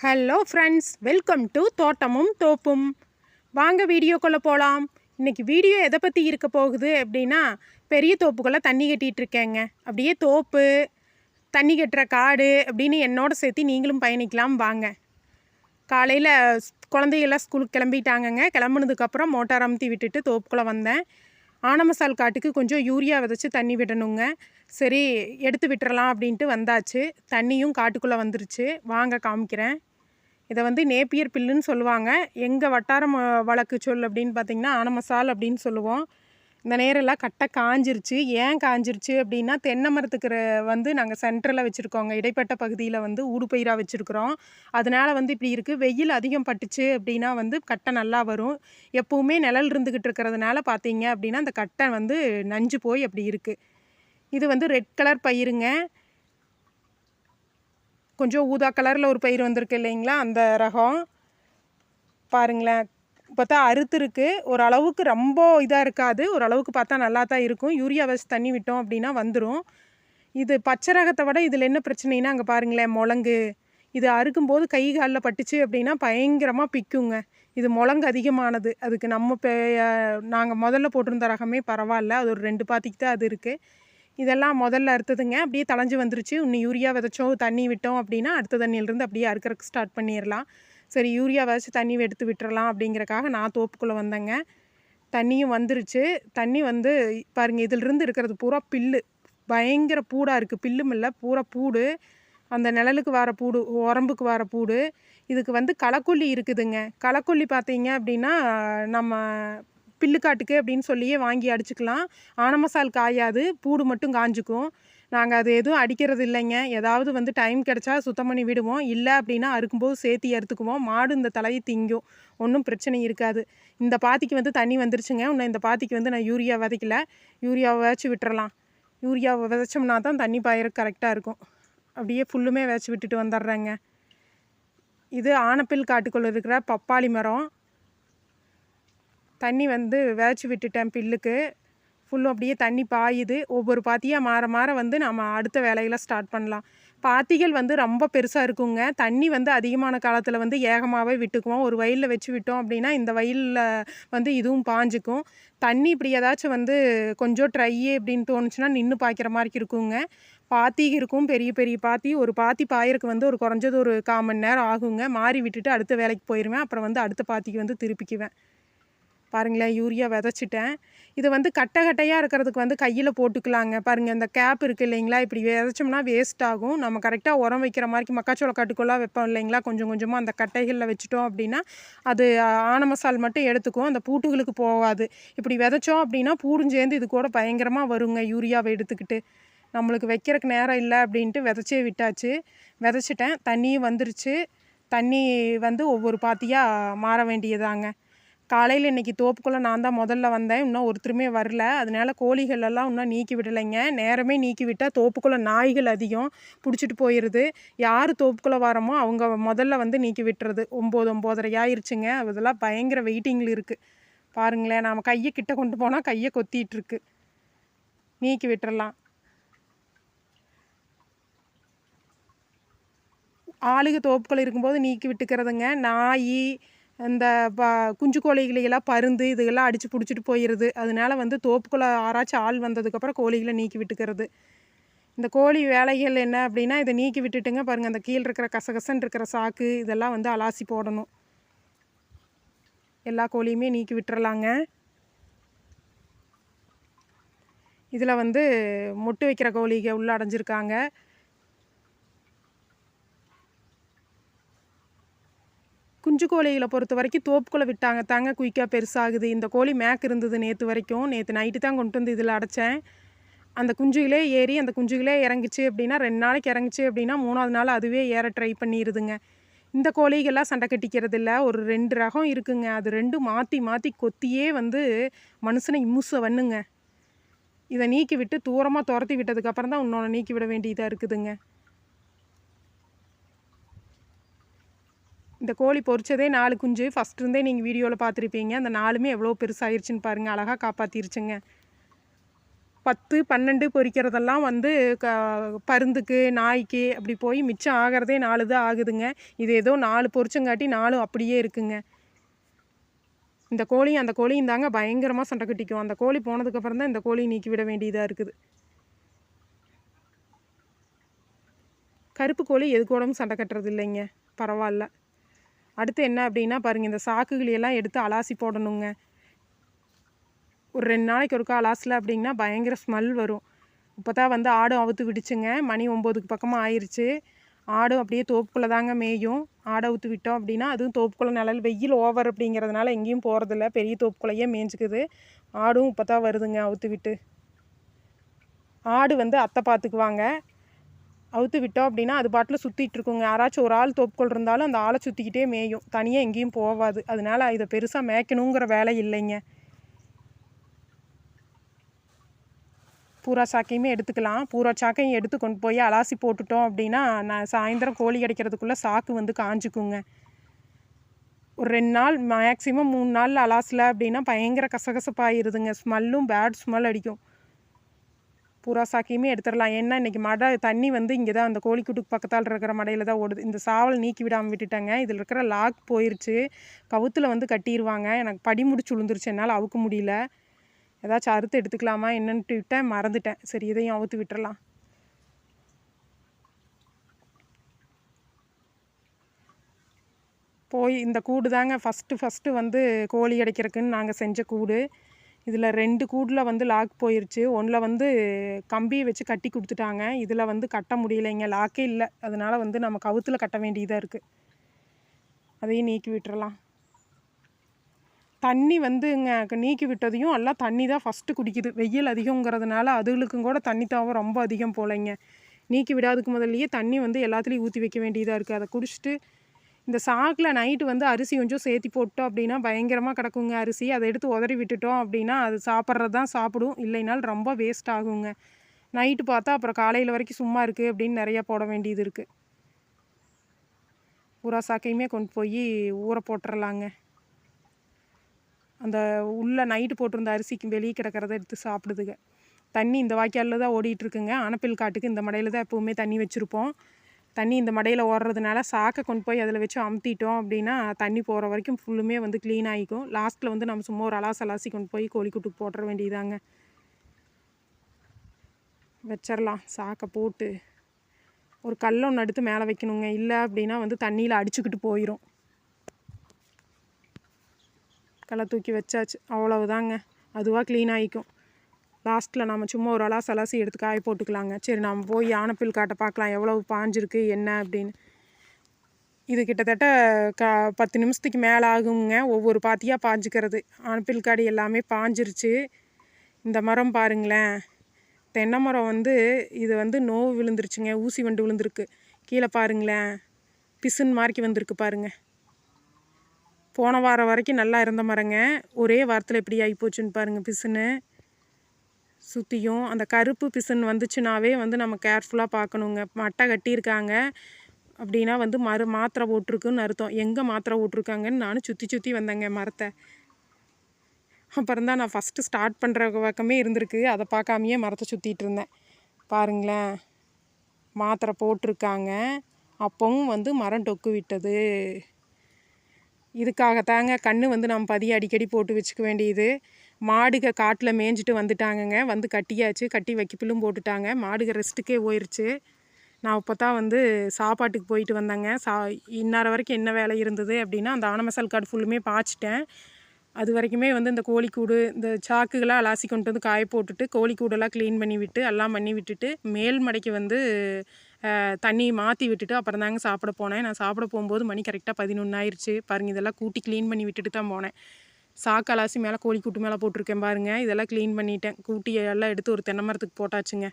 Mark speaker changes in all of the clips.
Speaker 1: Hello friends welcome to தோட்டமும் தோப்பும் வாங்க வீடியோக்குள்ளே போகலாம் இன்றைக்கி வீடியோ எதை பற்றி இருக்க போகுது அப்படின்னா பெரிய தோப்புக்குள்ளே தண்ணி கட்டிகிட்டு இருக்கேங்க. அப்படியே தோப்பு தண்ணி கட்டுற காடு அப்படின்னு என்னோட சேர்த்து நீங்களும் பயணிக்கலாம் வாங்க. காலையில் குழந்தைகள்லாம் ஸ்கூலுக்கு கிளம்பிட்டாங்கங்க. கிளம்புனதுக்கப்புறம் மோட்டார் அமுத்தி விட்டுட்டு தோப்புக்குள்ளே வந்தேன். ஆனமசால் காட்டுக்கு கொஞ்சம் யூரியா விதைச்சி தண்ணி விடணுங்க. சரி எடுத்து விட்டுறலாம் அப்படின்ட்டு வந்தாச்சு. தண்ணியும் காட்டுக்குள்ளே வந்துருச்சு. வாங்க காமிக்கிறேன். இதை வந்து நேப்பியர் பில்லுன்னு சொல்லுவாங்க. எங்கள் வட்டாரம் வழக்கு சொல் அப்படின்னு பார்த்தீங்கன்னா ஆனமசால் அப்படின்னு சொல்லுவோம். இந்த நேரெல்லாம் கட்டை காஞ்சிருச்சு. ஏன் காஞ்சிருச்சு அப்படின்னா தென்னை மரத்துக்கு வந்து நாங்கள் சென்டரில் வச்சுருக்கோங்க. இடைப்பட்ட பகுதியில் வந்து ஊடுபயிராக வச்சுருக்குறோம். அதனால் வந்து இப்படி இருக்குது வெயில் அதிகம் பட்டுச்சு அப்படின்னா வந்து கட்டை நல்லா வரும். எப்போவுமே நிழல் இருந்துக்கிட்டு இருக்கிறதுனால பார்த்தீங்க அப்படின்னா அந்த கட்டை வந்து நஞ்சு போய் அப்படி இருக்குது இது வந்து ரெட் கலர் பயிருங்க. கொஞ்சம் ஊதா கலரில் ஒரு பயிர் வந்திருக்கு இல்லைங்களா? அந்த ரகம். பாருங்களேன். பார்த்தா அறுத்துருக்கு ஓரளவுக்கு ரொம்ப இதாக இருக்காது. ஓரளவுக்கு பார்த்தா நல்லா தான் இருக்கும். யூரியா வச்சு தண்ணி விட்டோம் அப்படின்னா வந்துடும் இது பச்சை ரகத்தை விட இதில் என்ன பிரச்சனைனா அங்கே பாருங்களேன் முழங்கு. இது அறுக்கும்போது கை காலில் பட்டுச்சு அப்படின்னா பயங்கரமாக பிக்குங்க. இது முழங்கு அதிகமானது. அதுக்கு நம்ம பே நாங்கள் முதல்ல போட்டிருந்த ரகமே பரவாயில்ல. அது ஒரு ரெண்டு பாத்திக்கு தான் அது இருக்குது இதெல்லாம் முதல்ல அறுத்ததுங்க. அப்படியே தளைஞ்சு வந்துருச்சு. இன்னும் யூரியா விதைச்சோம் தண்ணி விட்டோம் அப்படின்னா அடுத்த தண்ணியிலேருந்து அப்படியே அறுக்கறதுக்கு ஸ்டார்ட் பண்ணிடலாம். சரி யூரியா தண்ணி எடுத்து விட்டுறலாம் அப்படிங்கிறக்காக நான் தோப்புக்குள்ளே வந்தேங்க. தண்ணியும் வந்துருச்சு. தண்ணி வந்து பாருங்க இதிலிருந்து இருக்கிறது பூரா பில்லு. பயங்கர பூடாக இருக்குது பில்லும் இல்லை பூரா பூடு. அந்த நிழலுக்கு வர பூடு உரம்புக்கு வர பூடு. இதுக்கு வந்து களக்கொல்லி இருக்குதுங்க. களக்கொல்லி பார்த்தீங்க அப்படின்னா நம்ம பில்லுக்காட்டுக்கு அப்படின்னு சொல்லியே வாங்கி அடிச்சுக்கலாம். ஆனமசால் காயாது பூடு மட்டும் காஞ்சுக்கும். நாங்கள் அது எதுவும் அடிக்கிறது இல்லைங்க. ஏதாவது வந்து டைம் கிடச்சா சுத்தம் பண்ணி விடுவோம். இல்லை அப்படின்னா அறுக்கும்போது சேர்த்து அறுத்துக்குவோம் மாடு இந்த தலையை திங்கும். ஒன்றும் பிரச்சனை இருக்காது. இந்த பாத்திக்கு வந்து தண்ணி வந்துருச்சுங்க. இன்னும் இந்த பாத்திக்கு வந்து நான் யூரியா விதைக்கல. யூரியாவை விதைச்சி விட்டுறலாம். யூரியாவை விதைச்சோம்னா தான் தண்ணி பாயிற கரெக்டாக இருக்கும். அப்படியே ஃபுல்லுமே விதைச்சி விட்டுட்டு வந்துடுறேங்க. இது ஆனப்பில் காட்டுக்குள்ளே இருக்கிற பப்பாளி மரம். தண்ணி வந்து விதைச்சி விட்டுட்டேன் பில்லுக்கு. ஃபுல்லும் அப்படியே தண்ணி பாயுது. ஒவ்வொரு பாத்தியாக மாற மாற வந்து நம்ம அடுத்த வேலையெல்லாம் ஸ்டார்ட் பண்ணலாம். பாத்திகள் வந்து ரொம்ப பெருசாக இருக்குங்க. தண்ணி வந்து அதிகமான காலத்தில் வந்து ஏகமாகவே விட்டுக்குவோம். ஒரு வயலில் வச்சு விட்டோம் அப்படின்னா இந்த வயலில் வந்து இதுவும் பாஞ்சுக்கும். தண்ணி இப்படி ஏதாச்சும் வந்து கொஞ்சம் ட்ரை அப்படின்னு தோணுச்சுன்னா நின்று பாய்க்கிற மாதிரி இருக்குங்க. பாத்தி இருக்கும். பெரிய பெரிய பாத்தி. ஒரு பாத்தி பாயறதுக்கு வந்து ஒரு குறைஞ்சது ஒரு கால் மணி நேரம் ஆகுங்க. மாறி விட்டுட்டு அடுத்த வேலைக்கு போயிடுவேன் அப்புறம் வந்து அடுத்த பாத்திக்கு வந்து திருப்பிக்குவேன். பாருங்களேன் யூரியா விதைச்சிட்டேன். இது வந்து கட்டை கட்டையாக இருக்கிறதுக்கு வந்து கையில் போட்டுக்கலாங்க. பாருங்கள் இந்த கேப் இருக்குது இல்லைங்களா? இப்படி விதைச்சோம்னா வேஸ்ட் ஆகும். நம்ம கரெக்டாக உரம் வைக்கிற மாதிரி மக்காச்சோள காட்டுக்குள்ளே வைப்போம் இல்லைங்களா? கொஞ்சம் கொஞ்சமாக அந்த கட்டைகளில் வச்சுட்டோம் அப்படின்னா அது ஆன மசால் மட்டும் எடுத்துக்கும். அந்த பூட்டுகளுக்கு போகாது. இப்படி விதைச்சோம் அப்படின்னா பூடும் சேர்ந்து இது கூட பயங்கரமாக வருங்க யூரியாவை எடுத்துக்கிட்டு. நம்மளுக்கு வைக்கிறக்கு நேரம் இல்லை அப்படின்ட்டு விதைச்சே விட்டாச்சு. விதைச்சிட்டேன். தண்ணியும் வந்துருச்சு. தண்ணி வந்து ஒவ்வொரு பாத்தியாக மாற வேண்டியதாங்க. காலையில் இன்னைக்கு தோப்புக்குள்ளே நான் தான் முதல்ல வந்தேன். இன்னும் ஒருத்தருமே வரல. அதனால் கோழிகள் எல்லாம் இன்னும் நீக்கி விடலைங்க. நேரமே நீக்கி விட்டால் தோப்புக்குள்ளே நாய்கள் அதிகம் பிடிச்சிட்டு போயிடுது யார் தோப்புக்குள்ளே வரமோ அவங்க முதல்ல வந்து நீக்கி விட்டுறது. ஒம்பது ஒம்போதரை ஆயிடுச்சுங்க அதெல்லாம் பயங்கர வெயிட்டிங்கில் இருக்குது பாருங்களேன் நாம் கையை கிட்ட கொண்டு போனால் கையை கொத்திட்டுருக்கு நீக்கி விட்டுறலாம். ஆளுக தோப்புக்கள் இருக்கும்போது நீக்கி விட்டுக்கிறதுங்க. நாய் இந்த ப குஞ்சு கோழிகளையெல்லாம் பருந்து இதுகெல்லாம் அடித்து பிடிச்சிட்டு போயிடுது அதனால வந்து தோப்புக்குள்ளே ஆராய்ச்சி ஆள் வந்ததுக்கப்புறம் கோழிகளை நீக்கி விட்டுக்கிறது. இந்த கோழி வேலைகள் என்ன அப்படின்னா இதை நீக்கி விட்டுட்டுங்க பாருங்கள் அந்த கீழே இருக்கிற கசகசன் இருக்கிற சாக்கு இதெல்லாம் வந்து அலாசி போடணும். எல்லா கோழியுமே நீக்கி விட்டுறலாங்க. இதில் வந்து மொட்டு வைக்கிற கோழிக உள்ளே அடைஞ்சிருக்காங்க. குஞ்சு கோழிகளை பொறுத்த வரைக்கும் தோப்புக்குள்ளே விட்டாங்க. தாங்க குயிக்காக பெருசாகுது. இந்த கோழி மேக் இருந்தது நேற்று வரைக்கும். நேற்று நைட்டு தான் கொண்டு வந்து இதில் அடைச்சேன். அந்த குஞ்சுகளே ஏறி அந்த குஞ்சுகளே இறங்கிச்சு அப்படின்னா ரெண்டு நாளைக்கு இறங்கிச்சு அப்படின்னா மூணாவது நாள் அதுவே ஏற ட்ரை பண்ணிடுதுங்க இந்த கோழிகள்லாம் சண்டை கட்டிக்கிறது இல்லை ஒரு ரெண்டு ரகம் இருக்குங்க. அது ரெண்டும் மாற்றி மாற்றி கொத்தியே வந்து மனுஷனை இம்முசை வண்ணுங்க இதை நீக்கி விட்டு தூரமாக துரத்தி விட்டதுக்கப்புறம் தான் இன்னொன்று நீக்கி விட வேண்டியதாக இருக்குதுங்க. இந்த கோழி பொறிச்சதே நாலு குஞ்சு. ஃபஸ்ட் இருந்தே நீங்கள் வீடியோவில் பார்த்துருப்பீங்க. அந்த நாலுமே எவ்வளோ பெருசாயிருச்சுன்னு பாருங்கள் அழகாக காப்பாற்றிருச்சுங்க பத்து பன்னெண்டு பொறிக்கிறதெல்லாம் வந்து க பருந்துக்கு நாய்க்கு அப்படி போய் மிச்சம் ஆகிறதே நாலு தான் ஆகுதுங்க. இது ஏதோ நாலு பொறிச்சங்காட்டி நாலும் அப்படியே இருக்குங்க. இந்த கோழியும் அந்த கோழியும் தாங்க பயங்கரமாக சண்டை கட்டிக்கும். அந்த கோழி போனதுக்கப்புறம் தான் இந்த கோழி நீக்கி விட வேண்டியதாக இருக்குது. கருப்பு கோழி எது கூடவும் சண்டை கட்டுறது இல்லைங்க. பரவாயில்ல. அடுத்து என்ன அப்படின்னா பாருங்கள் இந்த சாக்குகளையெல்லாம் எடுத்து அலாசி போடணுங்க. ஒரு ரெண்டு நாளைக்கு ஒருக்கா அலாசில் அப்படிங்கன்னா பயங்கர ஸ்மெல் வரும். இப்போ தான் வந்து ஆடும் அவுத்து விடுச்சுங்க. மணி ஒம்போதுக்கு பக்கமாக ஆயிடுச்சு ஆடும் அப்படியே தோப்புக்குள்ளே தாங்க மேயும். ஆடை அவுத்து விட்டோம் அப்படின்னா அதுவும் தோப்புக்குள்ளே நிழல் வெயில் ஓவர் அப்படிங்கிறதுனால எங்கேயும் போகிறதில்ல பெரிய தோப்புக்குள்ளேயே மேய்ஞ்சிக்குது. ஆடும் இப்போ தான் வருதுங்க அவுத்து விட்டு. ஆடு வந்து அத்தை பார்த்துக்குவாங்க அவுத்து விட்டோம் அப்படின்னா அது பாட்டில் சுற்றிட்டு இருக்குங்க. யாராச்சும் ஒரு ஆள் தோப்புக்கள் இருந்தாலும் அந்த ஆளை சுற்றிக்கிட்டே மேயும். தனியாக எங்கேயும் போகாது அதனால இதை பெருசாக மேய்க்கணுங்கிற வேலை இல்லைங்க. பூரா சாக்கையுமே எடுத்துக்கலாம். பூரா சாக்கையும் எடுத்து கொண்டு போய் அலாசி போட்டுட்டோம் அப்படின்னா நான் சாயந்தரம் கோழி கிடைக்கிறதுக்குள்ளே சாக்கு வந்து காஞ்சிக்குங்க. ஒரு ரெண்டு நாள் மேக்ஸிமம் மூணு நாள் அலாசல அப்படின்னா பயங்கர கசகசப்பாயிருதுங்க. ஸ்மெல்லும் பேட் ஸ்மெல் அடிக்கும். பூரா சாக்கியுமே எடுத்துடலாம். ஏன்னா இன்றைக்கி மடை தண்ணி வந்து இங்கே தான் அந்த கோழிக்கூட்டுக்கு பக்கத்தால் இருக்கிற மடையில் தான் ஓடுது. இந்த சாவல் நீக்கி விடாமல் விட்டுட்டாங்க. இதில் இருக்கிற லாக் போயிருச்சு. கவுத்தில் வந்து கட்டிடுவாங்க எனக்கு படி முடிச்சு விழுந்துருச்சு என்னால் அவுக்க முடியல. ஏதாச்சும் அறுத்து எடுத்துக்கலாமா? என்னன்ட்டு விட்டேன். மறந்துட்டேன். சரி இதையும் அவுத்து விட்டுறலாம். போய் இந்த கூடு தாங்க. ஃபஸ்ட்டு ஃபஸ்ட்டு வந்து கோழி அடைக்கிறதுக்குன்னு நாங்கள் செஞ்ச கூடு. இதில் ரெண்டு கூடில் வந்து லாக் போயிருச்சு. ஒன்றில் வந்து கம்பியை வச்சு கட்டி கொடுத்துட்டாங்க. இதில் வந்து கட்ட முடியலைங்க லாக்கே இல்லை. அதனால் வந்து நம்ம கவுத்தில் கட்ட வேண்டியதாக இருக்குது அதையும் நீக்கி விட்டுறலாம். தண்ணி வந்துங்க நீக்கி விட்டதையும் எல்லாம் தண்ணி தான் ஃபஸ்ட்டு குடிக்குது. வெயில் அதிகங்கிறதுனால அதுகளுக்கும் கூட தண்ணி தாவம் ரொம்ப அதிகம் போலைங்க நீக்கி விடாதுக்கு முதல்லையே தண்ணி வந்து எல்லாத்துலேயும் ஊற்றி வைக்க வேண்டியதாக இருக்குது அதை குடிச்சிட்டு இந்த சாக்கில் நைட்டு வந்து அரிசி கொஞ்சம் சேர்த்தி போட்டோம் அப்படின்னா பயங்கரமாக கிடக்குங்க அரிசி. அதை எடுத்து உதறி விட்டுட்டோம் அப்படின்னா அது சாப்பிட்றது தான் சாப்பிடும். இல்லைனாலும் ரொம்ப வேஸ்ட் ஆகுங்க. நைட்டு பார்த்தா அப்புறம் காலையில் வரைக்கும் சும்மா இருக்குது அப்படின்னு நிறையா போட வேண்டியது இருக்குது பூரா சாக்கையுமே கொண்டு போய் ஊற போட்டுறலாங்க. அந்த உள்ளே நைட்டு போட்டிருந்த அரிசிக்கு வெளியே கிடக்கிறத எடுத்து சாப்பிடுதுங்க. தண்ணி இந்த வாய்க்காலில் தான் ஓடிட்டுருக்குங்க இருக்குங்க. காட்டுக்கு இந்த மடையில் தான் எப்போவுமே தண்ணி வச்சுருப்போம். தண்ணி இந்த மடையில் ஓடுறதுனால சாக்கை கொண்டு போய் அதில் வச்சு அமுத்திட்டோம் அப்படின்னா தண்ணி போகிற வரைக்கும் ஃபுல்லுமே வந்து க்ளீன் ஆகிக்கும். லாஸ்ட்டில் வந்து நம்ம சும்மா ஒரு அலாசி அலாசி கொண்டு போய் கோழிக்கூட்டுக்கு போட்டுற வேண்டியதாங்க வச்சிடலாம் சாக்கை போட்டு ஒரு கல் ஒன்று எடுத்து மேலே வைக்கணுங்க. இல்லை அப்படின்னா வந்து தண்ணியில் அடிச்சுக்கிட்டு போயிடும் களை தூக்கி வச்சாச்சு. அவ்வளவுதாங்க. அதுவாக க்ளீன் ஆகிக்கும். லாஸ்ட்டில் நம்ம சும்மா ஒரு அலாசி அலாசி எடுத்து காய போட்டுக்கலாங்க. சரி நம்ம போய் யானைப்பில் காட்டை பார்க்கலாம். எவ்வளவு பாஞ்சிருக்கு என்ன அப்படின்னு. இது கிட்டத்தட்ட க பத்து நிமிஷத்துக்கு மேலே ஆகுங்க. ஒவ்வொரு பாத்தியாக பாஞ்சிக்கிறது. ஆனப்பில் காடு எல்லாமே பாஞ்சிருச்சு. இந்த மரம் பாருங்களேன். தென்னை மரம் வந்து இது வந்து நோவு விழுந்துருச்சுங்க. ஊசி வண்டு விழுந்திருக்கு. கீழே பாருங்களேன். பிசுன் மாறிக்கி வந்திருக்கு பாருங்க. போன வாரம் வரைக்கும் நல்லா இருந்த மரங்க. ஒரே வாரத்தில் எப்படி ஆகி போச்சுன்னு பாருங்க பிசுன்னு. சுற்றியும் அந்த கருப்பு பிசுன் வந்துச்சுனாவே வந்து நம்ம கேர்ஃபுல்லாக பார்க்கணுங்க மட்டை கட்டியிருக்காங்க. அப்படின்னா வந்து மறு மாத்திரை போட்டிருக்குன்னு அர்த்தம். எங்கே மாத்திரை போட்டிருக்காங்கன்னு நானும் சுற்றி சுற்றி வந்தேங்க மரத்தை. அப்புறம் தான் நான் ஃபஸ்ட்டு ஸ்டார்ட் பண்ணுற பக்கமே இருந்திருக்கு. அதை பார்க்காமையே மரத்தை சுற்றிட்டு இருந்தேன். பாருங்களேன். மாத்திரை போட்டிருக்காங்க. அப்பவும் வந்து மரம் டொக்கு விட்டது. இதுக்காகத்தாங்க கண் வந்து நம்ம பதிய அடிக்கடி போட்டு வச்சுக்க வேண்டியது. மாடுக காட்டில் மேய்ஞ்சிட்டு வந்துட்டாங்கங்க. வந்து கட்டியாச்சு. கட்டி வைக்கப்பிலும் போட்டுட்டாங்க. மாடுக ரெஸ்ட்டுக்கே போயிடுச்சு நான் இப்போ தான் வந்து சாப்பாட்டுக்கு போயிட்டு வந்தேங்க. சா இன்னார வரைக்கும் என்ன வேலை இருந்தது அப்படின்னா அந்த ஆனமசால் காடு ஃபுல்லுமே பாய்ச்சிட்டேன். அது வரைக்குமே வந்து இந்த கோழிக்கூடு இந்த சாக்குகளாக அலாசி கொண்டு வந்து காய போட்டுட்டு கோழிக்கூடெல்லாம் க்ளீன் பண்ணி விட்டு எல்லாம் பண்ணி விட்டுட்டு மேல் மடைக்கு வந்து தண்ணி மாற்றி விட்டுட்டு அப்புறம் தாங்க சாப்பிட போனேன். நான் சாப்பிட போகும்போது மணி கரெக்டாக பதினொன்று ஆயிடுச்சு பாருங்கள் இதெல்லாம் கூட்டி க்ளீன் பண்ணி விட்டுட்டு தான் போனேன். சாக்கு அலாசி மேலே கோழிக்கூட்டு மேலே போட்டிருக்கேன் பாருங்கள் இதெல்லாம் க்ளீன் பண்ணிட்டேன். கூட்டி எல்லாம் எடுத்து ஒரு தென்னை மரத்துக்கு போட்டாச்சுங்க.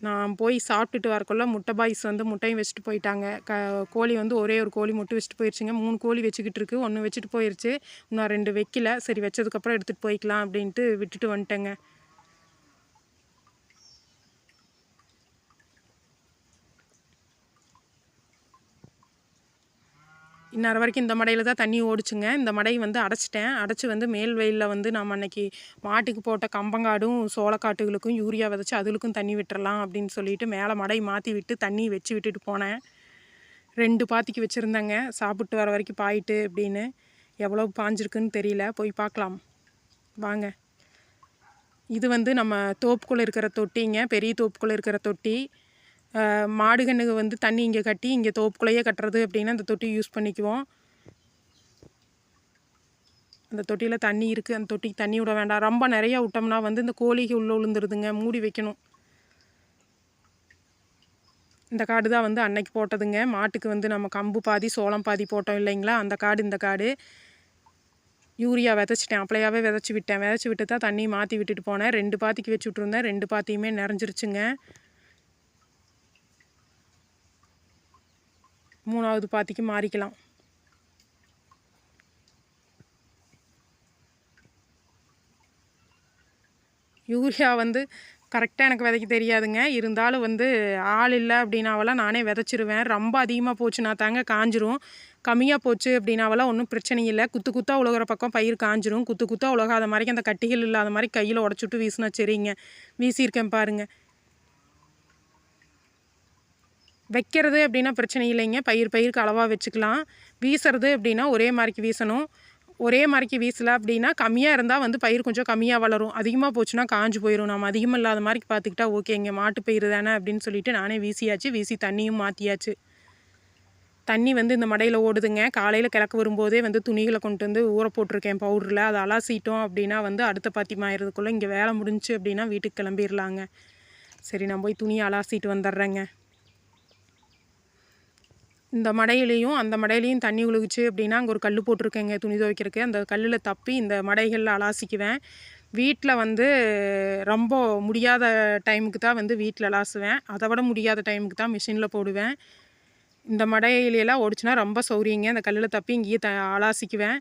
Speaker 1: நான் போய் சாப்பிட்டுட்டு வரக்குள்ள முட்டை பாய்ஸ் வந்து முட்டையும் வச்சுட்டு போயிட்டாங்க. க கோழி வந்து ஒரே ஒரு கோழி முட்டை வச்சுட்டு போயிடுச்சுங்க மூணு கோழி வச்சுக்கிட்டு இருக்கு. ஒன்று வச்சுட்டு போயிடுச்சு இன்னும் ரெண்டு வைக்கல. சரி வச்சதுக்கப்புறம் எடுத்துகிட்டு போய்க்கலாம் அப்படின்ட்டு விட்டுட்டு வந்துட்டேங்க. இன்னார வரைக்கும் இந்த மடையில் தான் தண்ணி ஓடிச்சுங்க. இந்த மடையை வந்து அடைச்சிட்டேன். அடைச்சி வந்து மேல் வெயிலில் வந்து நம்ம அன்னைக்கு மாட்டுக்கு போட்ட கம்பங்காடும் சோளக்காட்டுகளுக்கும் யூரியா விதைச்சி அதுகளுக்கும் தண்ணி விட்டுறலாம் அப்படின்னு சொல்லிட்டு மேலே மடை மாற்றி விட்டு தண்ணி வச்சு விட்டுட்டு போனேன். ரெண்டு பாத்திக்கு வச்சுருந்தேங்க. சாப்பிட்டு வர வரைக்கும் பாயிட்டு அப்படின்னு. எவ்வளோ பாஞ்சிருக்குன்னு தெரியல. போய் பார்க்கலாம். வாங்க. இது வந்து நம்ம தோப்புக்குள்ளே இருக்கிற தொட்டிங்க. பெரிய தோப்புக்குள்ளே இருக்கிற தொட்டி. மாடுகண்ணுக்கு வந்து தண்ணி இங்கே கட்டி இங்கே தோப்புக்குள்ளேயே கட்டுறது அப்படின்னா அந்த தொட்டி யூஸ் பண்ணிக்குவோம். அந்த தொட்டியில் தண்ணி இருக்குது அந்த தொட்டிக்கு தண்ணி விட வேண்டாம். ரொம்ப நிறையா விட்டோம்னா வந்து இந்த கோழிக்கு உள்ளே விழுந்துருதுங்க மூடி வைக்கணும். இந்த காடு தான் வந்து அன்னைக்கு போட்டதுங்க. மாட்டுக்கு வந்து நம்ம கம்பு பாதி சோளம் பாதி போட்டோம் இல்லைங்களா? அந்த காடு இந்த காடு. யூரியா விதைச்சிட்டேன். அப்பளையாவே விதைச்சி விட்டேன். விதைச்சி விட்டு தான் தண்ணி மாற்றி விட்டுட்டு போனேன். ரெண்டு பாத்திக்கு வச்சு விட்ருந்தேன் ரெண்டு பாத்தியுமே நிறைஞ்சிருச்சுங்க. மூணாவது பாத்திக்கு மாறிக்கலாம். யூரியா வந்து கரெக்டாக எனக்கு விதைக்க தெரியாதுங்க. இருந்தாலும் வந்து ஆள் இல்லை அப்படின்னாவெல்லாம் நானே விதைச்சிருவேன். ரொம்ப அதிகமாக போச்சுன்னா தாங்க காஞ்சிரும். கம்மியாக போச்சு அப்படின்னாவெல்லாம் ஒன்றும் பிரச்சனை இல்லை. குத்து குத்தாக உலகிற பக்கம் பயிர் காஞ்சிரும். குத்து குத்தாக உலகாத மாதிரி அந்த கட்டிகள் இல்லாத மாதிரி கையில் உடச்சுட்டு வீசினா சரிங்க. வீசியிருக்கேன் பாருங்கள் வைக்கிறது அப்படின்னா பிரச்சனை இல்லைங்க. பயிர் பயிருக்கு அளவாக வச்சுக்கலாம். வீசுறது அப்படின்னா ஒரே மாதிரிக்கு வீசணும். ஒரே மாதிரிக்கு வீசலை அப்படின்னா கம்மியாக இருந்தால் வந்து பயிர் கொஞ்சம் கம்மியாக வளரும். அதிகமாக போச்சுன்னா காஞ்சு போயிடும் நம்ம அதிகமாக இல்லாத மாதிரி பார்த்துக்கிட்டா ஓகேங்க மாட்டு பயிர் தானே அப்படின்னு சொல்லிட்டு நானே வீசியாச்சு. வீசி தண்ணியும் மாற்றியாச்சு தண்ணி வந்து இந்த மடையில் ஓடுதுங்க. காலையில் கிழக்கு வரும்போதே வந்து துணிகளை கொண்டு வந்து ஊற போட்டிருக்கேன் பவுடரில். அதை அலாசிட்டோம் அப்படின்னா வந்து அடுத்த பாத்திமாயிடுறதுக்குள்ளே இங்கே வேலை முடிஞ்சுச்சு அப்படின்னா வீட்டுக்கு கிளம்பிடலாங்க சரி நான் போய் துணியை அலாசிட்டு வந்துடுறேங்க. இந்த மடையிலையும் அந்த மடையிலையும் தண்ணி உழுகுச்சு அப்படின்னா அங்கே ஒரு கல் போட்டிருக்கேங்க துணி துவைக்கிறதுக்கு. அந்த கல்லில் தப்பி இந்த மடைகளில் அலாசிக்குவேன். வீட்டில் வந்து ரொம்ப முடியாத டைமுக்கு தான் வந்து வீட்டில் அலாசுவேன். அதை விட முடியாத டைமுக்கு தான் மிஷினில் போடுவேன். இந்த மடையிலெல்லாம் ஓடிச்சுன்னா ரொம்ப சௌரியங்க. அந்த கல்லில் தப்பி இங்கேயே த அலாசிக்குவேன்.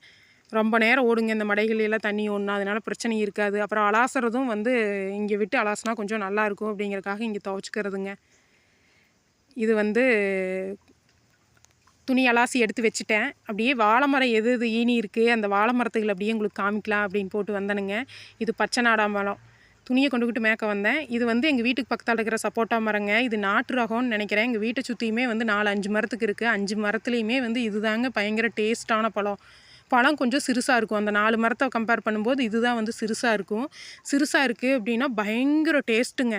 Speaker 1: ரொம்ப நேரம் ஓடுங்க இந்த மடைகளெல்லாம் தண்ணி ஓடணும் அதனால் பிரச்சனை இருக்காது. அப்புறம் அலாசுறதும் வந்து இங்கே விட்டு அலாசினா கொஞ்சம் நல்லாயிருக்கும் அப்படிங்கிறக்காக இங்கே துவைச்சிக்கிறதுங்க. இது வந்து துணி அலாசி எடுத்து வச்சுட்டேன். அப்படியே வாழை மரம் எது எது ஈனி இருக்குது அந்த வாழை மரத்துகள் அப்படியே உங்களுக்கு காமிக்கலாம் அப்படின்னு போட்டு வந்தனுங்க. இது பச்சை நாடா மரம். துணியை கொண்டுக்கிட்டு மேக்க வந்தேன். இது வந்து எங்கள் வீட்டுக்கு பக்கத்தில் இருக்கிற சப்போட்டா மரங்க. இது நாட்டு ரகம்னு நினைக்கிறேன். எங்கள் வீட்டை சுற்றியுமே வந்து நாலு அஞ்சு மரத்துக்கு இருக்குது அஞ்சு மரத்துலேயுமே வந்து இதுதாங்க பயங்கர டேஸ்ட்டான பழம். பழம் கொஞ்சம் சிறுசாக இருக்கும். அந்த நாலு மரத்தை கம்பேர் பண்ணும்போது இதுதான் வந்து சிறுசாக இருக்கும். சிறுசாக இருக்குது அப்படின்னா பயங்கர டேஸ்ட்டுங்க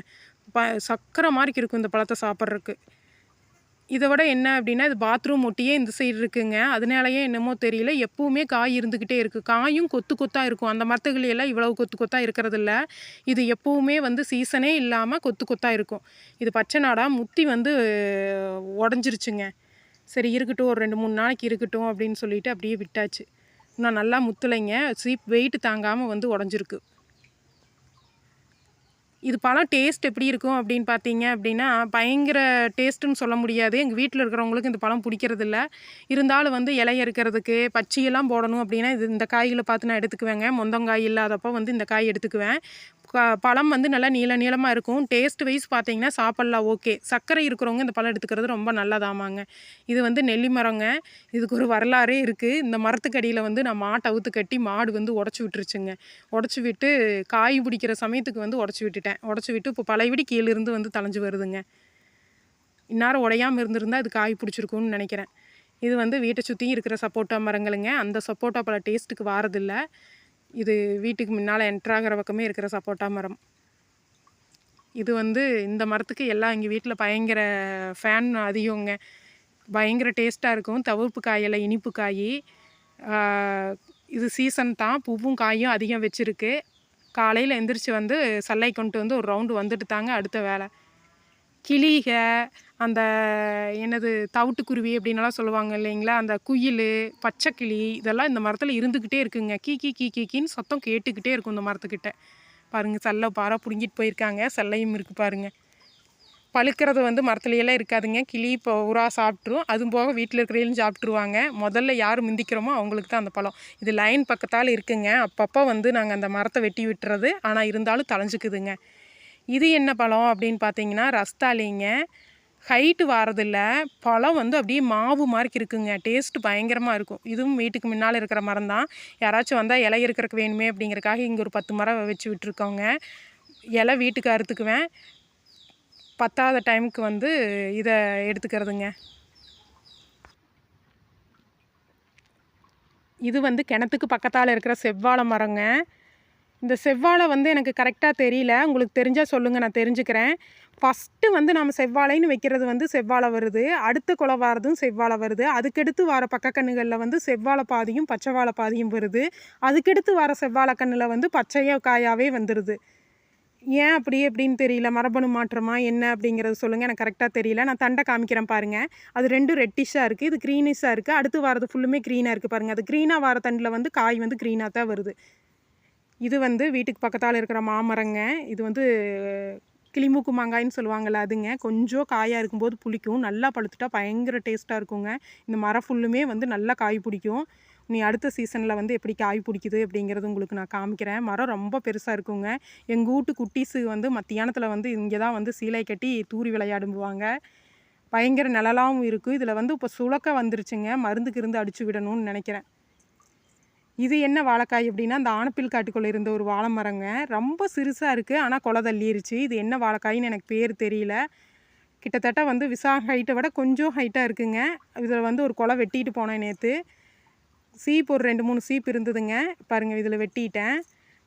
Speaker 1: ப சக்கரை மாதிரி இருக்கும் இந்த பழத்தை சாப்பிட்றதுக்கு. இதை விட என்ன அப்படின்னா இது பாத்ரூம் ஒட்டியே இந்த சைடு இருக்குங்க. அதனாலயே என்னமோ தெரியல. எப்பவுமே காய் இருந்துக்கிட்டே இருக்குது காயும் கொத்து கொத்தாக இருக்கும். அந்த மரத்துகளையெல்லாம் இவ்வளவு கொத்து கொத்தாக இருக்கிறதில்ல. இது எப்பவுமே வந்து சீசனே இல்லாமல் கொத்து கொத்தாக இருக்கும். இது பச்சை நாடாக முத்தி வந்து உடஞ்சிருச்சுங்க. சரி இருக்கட்டும். ஒரு ரெண்டு மூணு நாளைக்கு இருக்கட்டும் அப்படின்னு சொல்லிட்டு அப்படியே விட்டாச்சு. இன்னும் நல்லா முத்தலைங்க. சீப் வெயிட் தாங்காமல் வந்து உடஞ்சிருக்கு. இது பழம் டேஸ்ட் எப்படி இருக்கும் அப்படின்னு பார்த்தீங்க அப்படின்னா பயங்கர டேஸ்ட்டுன்னு சொல்ல முடியாது. எங்கள் வீட்டில் இருக்கிறவங்களுக்கு இந்த பழம் பிடிக்கிறதில்ல. இருந்தாலும் வந்து இலைய இருக்கிறதுக்கு பச்சியெல்லாம் போடணும் அப்படின்னா இது இந்த காய்களை பார்த்து நான் எடுத்துக்குவேங்க. மொந்தங்காய் இல்லாதப்போ வந்து இந்த காய் எடுத்துக்குவேன். பழம் வந்து நல்லா நீள நீளமாக இருக்கும். டேஸ்ட் வைஸ் பார்த்தீங்கன்னா சாப்பிட்லாம் ஓகே சர்க்கரை இருக்கிறவங்க இந்த பழம் எடுத்துக்கிறது ரொம்ப நல்லதாமாங்க. இது வந்து நெல்லி மரங்க. இதுக்கு ஒரு வரலாறே இருக்குது இந்த மரத்துக்கடியில் வந்து நான் மாட்டை அவுத்து கட்டி மாடு வந்து உடச்சி விட்டுருச்சுங்க. உடச்சி விட்டு காய் பிடிக்கிற சமயத்துக்கு வந்து உடச்சி விட்டுட்டேன். உடச்சி விட்டு இப்போ பழையபடி கீழிருந்து வந்து தலைஞ்சு வருதுங்க. இந்நேரம் உடையாமல் இருந்திருந்தால் அது காய் பிடிச்சிருக்கும்னு நினைக்கிறேன். இது வந்து வீட்டை சுற்றியும் இருக்கிற சப்போட்டா மரங்களுங்க. அந்த சப்போட்டா பழ டேஸ்ட்டுக்கு வாரதில்லை. இது வீட்டுக்கு முன்னால் என்ட்ராகிற பக்கமே இருக்கிற சப்போட்டா மரம். இது வந்து இந்த மரத்துக்கு எல்லாம் எங்கள் வீட்டில் பயங்கர ஃபேன் அதிகங்க. பயங்கர டேஸ்ட்டாக இருக்கும். தவிர்ப்பு காயில் இனிப்பு காய். இது சீசன் தான். பூவும் காயும் அதிகம் வச்சுருக்கு. காலையில் எந்திரிச்சு வந்து சல்லை கொண்டு வந்து ஒரு ரவுண்டு வந்துட்டு தாங்க அடுத்த வேலை. கிளிக அந்த என்னது தவிட்டுக்குருவி அப்படின்னலாம் சொல்லுவாங்க இல்லைங்களா? அந்த குயில் பச்சைக்கிளி இதெல்லாம் இந்த மரத்தில் இருந்துக்கிட்டே இருக்குங்க. கீ கீ கீ கீ கீன்னு சத்தம் கேட்டுக்கிட்டே இருக்கும் இந்த மரத்துக்கிட்ட. பாருங்கள் சல்லை பாரா பிடுங்கிட்டு போயிருக்காங்க. செல்லையும் இருக்குது பாருங்க. பழுக்கிறது வந்து மரத்துலையெல்லாம் இருக்காதுங்க. கிளி இப்போ உரா சாப்பிட்ரும் அதுவும் போக வீட்டில் இருக்கிறையிலும் சாப்பிட்ருவாங்க முதல்ல யார் முந்திக்கிறோமோ அவங்களுக்கு தான் அந்த பழம். இது லைன் பக்கத்தால் இருக்குங்க. அப்பப்போ வந்து நாங்கள் அந்த மரத்தை வெட்டி விட்டுறது. ஆனால் இருந்தாலும் தலைஞ்சுக்குதுங்க இது என்ன பழம் அப்படின்னு பார்த்தீங்கன்னா ரஸ்தாளிங்க ஹைட்டு வாரதில்ல. பழம் வந்து அப்படியே மாவு மாதிரி இருக்குங்க. டேஸ்ட்டு பயங்கரமாக இருக்கும். இதுவும் வீட்டுக்கு முன்னால் இருக்கிற மரம் தான். யாராச்சும் வந்தால் இலை இருக்கிறக்கு வேணுமே அப்படிங்கிறக்காக இங்கே ஒரு பத்து மரம் வச்சு விட்டுருக்கோங்க. இலை வீட்டுக்கு அறுத்துக்குவேன். பத்தாத டைமுக்கு வந்து இதை எடுத்துக்கிறதுங்க. இது வந்து கிணத்துக்கு பக்கத்தால் இருக்கிற செவ்வாழை மரங்க. இந்த செவ்வாழை வந்து எனக்கு கரெக்டாக தெரியல. உங்களுக்கு தெரிஞ்சால் சொல்லுங்கள் நான் தெரிஞ்சுக்கிறேன். ஃபஸ்ட்டு வந்து நம்ம செவ்வாழைன்னு வைக்கிறது வந்து செவ்வாழை வருது. அடுத்த குலை வாரதும் செவ்வாழை வருது. அதுக்கடுத்து வர பக்கக்கண்ணுகளில் வந்து செவ்வாழை பாதியும் பச்சைவாழை பாதியும் வருது. அதுக்கடுத்து வர செவ்வாழை கண்ணில் வந்து பச்சைய காயாகவே வந்துடுது ஏன் அப்படி எப்படின்னு தெரியல. மரபணு மாற்றமா என்ன அப்படிங்கிறது சொல்லுங்கள் எனக்கு கரெக்டாக தெரியல. நான் தண்டை காமிக்கிறேன் பாருங்கள் அது ரெண்டும் ரெட்டிஷாக இருக்குது இது க்ரீனிஷாக இருக்குது அடுத்து வரது ஃபுல்லுமே க்ரீனாக இருக்குது பாருங்கள் அது க்ரீனாக வர தண்டில் வந்து காய் வந்து க்ரீனாக தான் வருது. இது வந்து வீட்டுக்கு பக்கத்தால் இருக்கிற மாமரங்க. இது வந்து கிளிமூக்கு மாங்காய்ன்னு சொல்லுவாங்கள்ல அதுங்க. கொஞ்சம் காயாக இருக்கும்போது புளிக்கும். நல்லா பழுத்துட்டா பயங்கர டேஸ்ட்டாக இருக்குங்க. இந்த மரம் ஃபுல்லுமே வந்து நல்லா காய் பிடிக்கும். நீ அடுத்த சீசனில் வந்து எப்படி காய் பிடிக்குது அப்படிங்கிறது உங்களுக்கு நான் காமிக்கிறேன். மரம் ரொம்ப பெருசாக இருக்குங்க. எங்கள் வீட்டு குட்டீஸு வந்து மத்தியானத்தில் வந்து இங்கே தான் வந்து சீலை கட்டி தூரி விளையாடுவாங்க பயங்கர நிழலாகவும் இருக்குது இதில் வந்து இப்போ சுளக்க வந்துருச்சுங்க. மருந்துக்கு இருந்து அடிச்சு விடணும்னு நினைக்கிறேன். இது என்ன வாழைக்காய் அப்படின்னா அந்த ஆனப்பில் காட்டுக்குள்ளே இருந்த ஒரு வாழை மரங்க ரொம்ப சிறுசாக இருக்குது ஆனால் கொலை தள்ளிருச்சு. இது என்ன வாழைக்காயின்னு எனக்கு பேர் தெரியல. கிட்டத்தட்ட வந்து விசா ஹைட்டை விட கொஞ்சம் ஹைட்டாக இருக்குங்க. இதில் வந்து ஒரு கொலை வெட்டிட்டு போனேன் நேற்று சீப் ஒரு ரெண்டு மூணு சீப் இருந்ததுங்க. பாருங்கள் இதில் வெட்டிட்டேன்.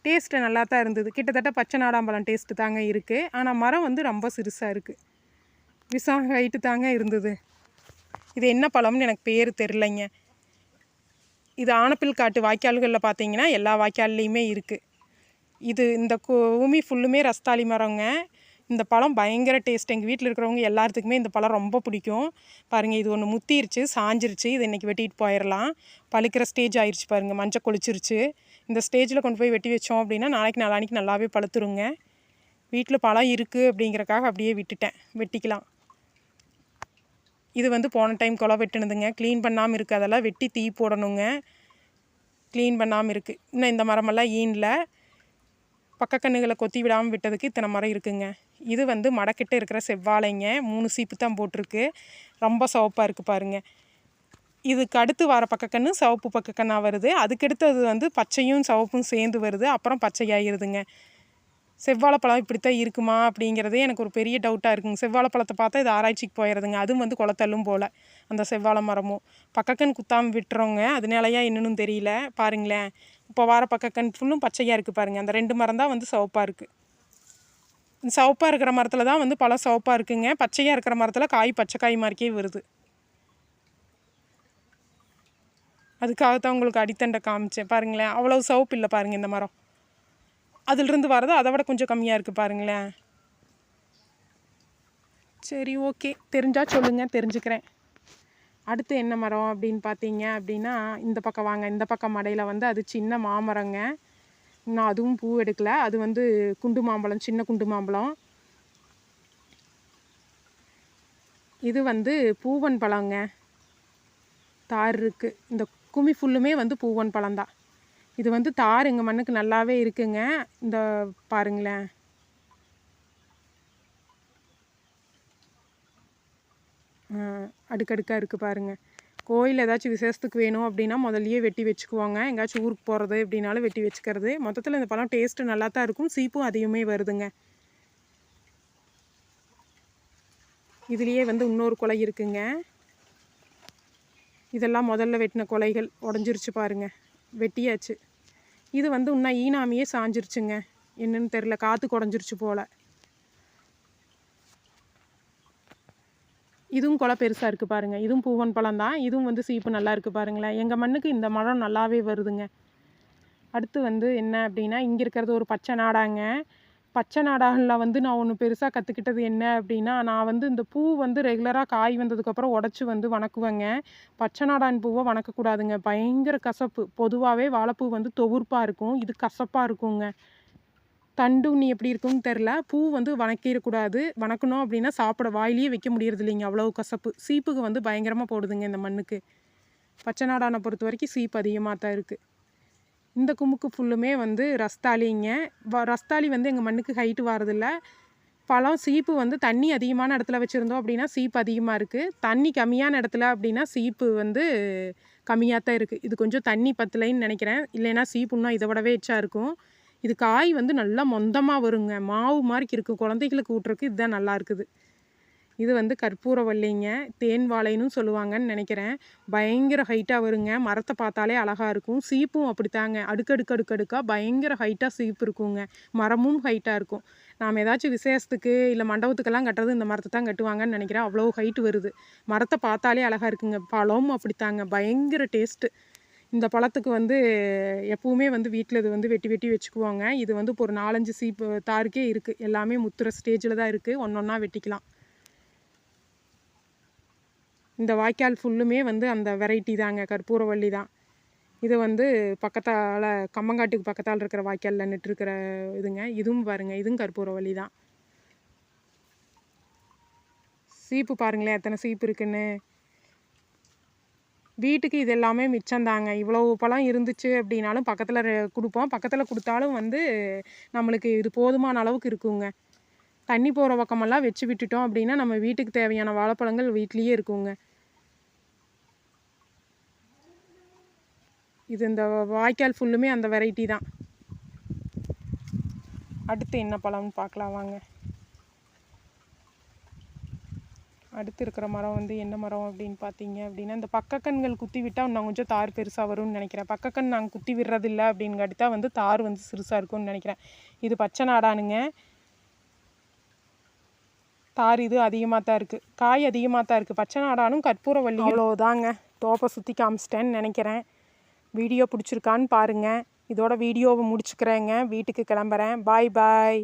Speaker 1: டேஸ்ட்டு நல்லா தான் இருந்தது. கிட்டத்தட்ட பச்சை நாடாம்பழம் டேஸ்ட்டு தாங்க இருக்குது ஆனால் மரம் வந்து ரொம்ப சிறுசாக இருக்குது விசா ஹைட்டு தாங்க இருந்தது. இது என்ன பழம்னு எனக்கு பேர் தெரிலைங்க இது ஆனப்பில் காட்டு வாய்க்கால்களில் பார்த்தீங்கன்னா எல்லா வாய்க்கால்லையுமே இருக்குது இது இந்த பூமி ஃபுல்லுமே ரஸ்தாளி மரங்க. இந்த பழம் பயங்கர டேஸ்ட் எங்கள் வீட்டில் இருக்கிறவங்க எல்லாத்துக்குமே இந்த பழம் ரொம்ப பிடிக்கும். பாருங்கள் இது ஒன்று முத்திருச்சு சாஞ்சிருச்சு. இது இன்றைக்கி வெட்டிட்டு போயிடலாம் பழுக்கிற ஸ்டேஜ் ஆயிடுச்சு பாருங்கள் மஞ்சள் கொளிச்சிருச்சு. இந்த ஸ்டேஜில் கொண்டு போய் வெட்டி வச்சோம் அப்படின்னா நாளைக்கு நாளானிக்கு நல்லாவே பழுத்துருங்க. வீட்டில் பழம் இருக்குது அப்படிங்கிறக்காக அப்படியே விட்டுட்டேன். வெட்டிக்கலாம். இது வந்து போன டைம் குலை வெட்டினதுங்க. க்ளீன் பண்ணாமல் இருக்குது அதெல்லாம் வெட்டி தீ போடணுங்க. க்ளீன் பண்ணாமல் இருக்குது இன்னும் இந்த மரமெல்லாம் ஈனில் பக்கக்கண்ணுகளை கொத்தி விடாமல் விட்டதுக்கு இத்தனை மரம் இருக்குங்க. இது வந்து மடக்கிட்ட இருக்கிற செவ்வாழைங்க. மூணு சீப்பு தான் போட்டிருக்கு. ரொம்ப சிவப்பாக இருக்குது பாருங்கள் இதுக்கு அடுத்து வர பக்கக்கன்று சிவப்பு பக்கக்கண்ணாக வருது. அதுக்கடுத்து அது வந்து பச்சையும் சிவப்பும் சேர்ந்து வருது. அப்புறம் பச்சையாகிருதுங்க செவ்வாழைப்பழம் இப்படித்தான் இருக்குமா அப்படிங்கிறதே எனக்கு ஒரு பெரிய டவுட்டாக இருக்குங்க. செவ்வாழைப்பழத்தை பார்த்தா இது ஆராய்ச்சிக்கு போயிடுதுங்க. அதுவும் வந்து குளத்தள்ளும் போல் அந்த செவ்வாழை மரமும். பக்கக்கன் குத்தாமல் விட்டுறோங்க அதனாலயா என்னன்னு தெரியல. பாருங்களேன். இப்போ வார பக்கக்கன் ஃபுல்லும் பச்சையாக இருக்குது பாருங்கள் அந்த ரெண்டு மரம் தான் வந்து சிவப்பாக இருக்குது சிவப்பாக இருக்கிற மரத்தில் தான் வந்து பழம் சிவப்பாக இருக்குங்க. பச்சையாக இருக்கிற மரத்தில் காய் பச்சை காய் மாதிரிக்கே வருது. அதுக்காகத்தான் உங்களுக்கு அடித்தண்டை காமிச்சேன். பாருங்களேன். அவ்வளோ சிவப்பு இல்லை பாருங்கள் இந்த மரம். அதிலிருந்து வரது? அதை விட கொஞ்சம் கம்மியாக இருக்குது பாருங்களேன். சரி ஓகே. தெரிஞ்சால் சொல்லுங்கள் தெரிஞ்சுக்கிறேன். அடுத்து என்ன மரம் அப்படின்னு பார்த்தீங்க அப்படின்னா இந்த பக்கம் வாங்க. இந்த பக்கம் மடையில் வந்து அது சின்ன மாமரங்க. இன்னும் அதுவும் பூ எடுக்கல. அது வந்து குண்டு மாம்பழம் சின்ன குண்டு மாம்பழம். இது வந்து பூவன் பழங்க. தார் இருக்குது இந்த குமி ஃபுல்லுமே வந்து பூவன் பழம்தான். இது வந்து தார் எங்கள் மண்ணுக்கு நல்லாவே இருக்குங்க. இந்த பாருங்களேன். அடுக்கடுக்காக இருக்குது பாருங்கள் கோயில் ஏதாச்சும் விசேஷத்துக்கு வேணும் அப்படின்னா முதல்லையே வெட்டி வச்சுக்குவாங்க. எங்கேயாச்சும் ஊருக்கு போகிறது அப்படின்னாலும் வெட்டி வச்சுக்கிறது. மொத்தத்தில் இந்த பழம் டேஸ்ட்டு நல்லா தான் இருக்கும். சீப்பும் அதிகமே வருதுங்க. இதுலேயே வந்து இன்னொரு கொலை இருக்குங்க. இதெல்லாம் முதல்ல வெட்டின கொலைகள். உடஞ்சிருச்சு பாருங்கள் வெட்டியாச்சு. இது வந்து இன்னும் ஈனாமியே சாஞ்சிருச்சுங்க. என்னன்னு தெரில காற்று குடஞ்சிருச்சு போல். இதுவும் குலை பெருசாக இருக்குது பாருங்கள் இதுவும் பூவன் பழம் தான். இதுவும் வந்து சீப்பு நல்லா இருக்குது பாருங்களேன். எங்கள் மண்ணுக்கு இந்த மரம் நல்லாவே வருதுங்க. அடுத்து வந்து என்ன அப்படின்னா இங்கே இருக்கிறது ஒரு பச்சை நாடாங்க. பச்சை நாடகங்களில் வந்து நான் ஒன்று பெருசாக கற்றுக்கிட்டது என்ன அப்படின்னா நான் வந்து இந்த பூ வந்து ரெகுலராக காய் வந்ததுக்கப்புறம் உடச்சி வந்து வணக்குவேங்க. பச்சை நாடான் பூவை வணக்கக்கூடாதுங்க பயங்கர கசப்பு. பொதுவாகவே வாழைப்பூ வந்து தொகுர்ப்பாக இருக்கும். இது கசப்பாக இருக்குங்க. தண்டு நீ எப்படி இருக்கும்னு தெரில பூ வந்து வணக்கிடக்கூடாது வணக்கணும் அப்படின்னா சாப்பிட வாயிலேயே வைக்க முடியறது இல்லைங்க. அவ்வளோ கசப்பு. சீப்புக்கு வந்து பயங்கரமாக போடுதுங்க இந்த மண்ணுக்கு. பச்சை நாடானை பொறுத்த வரைக்கும் சீப்பு அதிகமாக தான் இருக்குது இந்த குமுக்கு ஃபுல்லுமே வந்து ரஸ்தாலிங்க வ ரஸ்தாலி வந்து எங்கள் மண்ணுக்கு ஹைட்டு வரதில்ல. பழம் சீப்பு வந்து தண்ணி அதிகமான இடத்துல வச்சுருந்தோம் அப்படின்னா சீப்பு அதிகமாக இருக்குது தண்ணி கம்மியான இடத்துல அப்படின்னா சீப்பு வந்து கம்மியாக தான் இருக்குது இது கொஞ்சம் தண்ணி பத்தலைன்னு நினைக்கிறேன். இல்லைன்னா சீப்பு இன்னும் இதை விடவே எச்சா இருக்கும். இது காய் வந்து நல்லா மொந்தமாக வருங்க. மாவு மாதிரி இருக்குது குழந்தைகளுக்கு ஊட்டுறதுக்கு இதுதான் நல்லா இருக்குது. இது வந்து கற்பூரவல்லிங்க தேன் வாழைன்னு சொல்லுவாங்கன்னு நினைக்கிறேன். பயங்கர ஹைட்டாக வருங்க. மரத்தை பார்த்தாலே அழகாக இருக்கும். சீப்பும் அப்படித்தாங்க. அடுக்கடுக்கு அடுக்கடுக்காக பயங்கர ஹைட்டாக சீப்பு இருக்குங்க. மரமும் ஹைட்டாக இருக்கும். நாம் ஏதாச்சும் விசேஷத்துக்கு இல்லை மண்டபத்துக்கெல்லாம் கட்டுறது இந்த மரத்தை தான் கட்டுவாங்கன்னு நினைக்கிறேன். அவ்வளோ ஹைட்டு வருது. மரத்தை பார்த்தாலே அழகாக இருக்குங்க. பழமும் அப்படித்தாங்க. பயங்கர டேஸ்ட்டு இந்த பழத்துக்கு வந்து எப்பவுமே வந்து வீட்டில் இது வந்து வெட்டி வெட்டி வச்சுக்குவாங்க. இது வந்து இப்போ ஒரு நாலஞ்சு சீப்பு தாருக்கே இருக்குது எல்லாமே முத்துற ஸ்டேஜில் தான் இருக்குது ஒன்று ஒன்றா வெட்டிக்கலாம். இந்த வாய்க்கால் ஃபுல்லுமே வந்து அந்த வெரைட்டி தாங்க கற்பூரவள்ளி தான். இது வந்து பக்கத்தால் கம்மங்காட்டுக்கு பக்கத்தால் இருக்கிற வாய்க்காலில் நட்டுருக்கிற இதுங்க. இதுவும் பாருங்க இதுவும் கற்பூரவள்ளி தான். சீப்பு பாருங்களேன் எத்தனை சீப்பு இருக்குன்னு. வீட்டுக்கு இது எல்லாமே மிச்சம்தாங்க இவ்வளோ பழம் இருந்துச்சு அப்படின்னாலும் பக்கத்தில் கொடுப்போம். பக்கத்தில் கொடுத்தாலும் வந்து நம்மளுக்கு இது போதுமான அளவுக்கு இருக்குங்க. தண்ணி போகிற பக்கமெல்லாம் வச்சு விட்டுட்டோம் அப்படின்னா நம்ம வீட்டுக்கு தேவையான வாழைப்பழங்கள் வீட்லேயே இருக்குங்க. இது இந்த வாய்க்கால் ஃபுல்லுமே அந்த வெரைட்டி தான். அடுத்து என்ன பழம்னு பார்க்கலாம் வாங்க. அடுத்து இருக்கிற மரம் வந்து என்ன மரம் அப்படின்னு பார்த்தீங்க அப்படின்னா இந்த பக்கக்கண்கள் குத்தி விட்டால் இன்னும் கொஞ்சம் தார் பெருசாக வரும்னு நினைக்கிறேன். பக்கக்கண் நாங்கள் குத்தி விடுறதில்ல அப்படின்னு தான் வந்து தார் வந்து சிறுசாக இருக்கும்னு நினைக்கிறேன். இது பச்சை நாடானுங்க. தார் இது அதிகமாக தான் இருக்குது காய் அதிகமாக தான் இருக்குது பச்சை நாடானும் கற்பூரவள்ளி அவ்வளோதாங்க தோப்பை சுற்றி காமிச்சிட்டேன்னு நினைக்கிறேன். வீடியோ பிடிச்சிருக்கான்னு பாருங்கள் இதோட வீடியோவை முடிச்சுக்கிறேங்க. வீட்டுக்கு கிளம்புறேன். பாய் பாய்.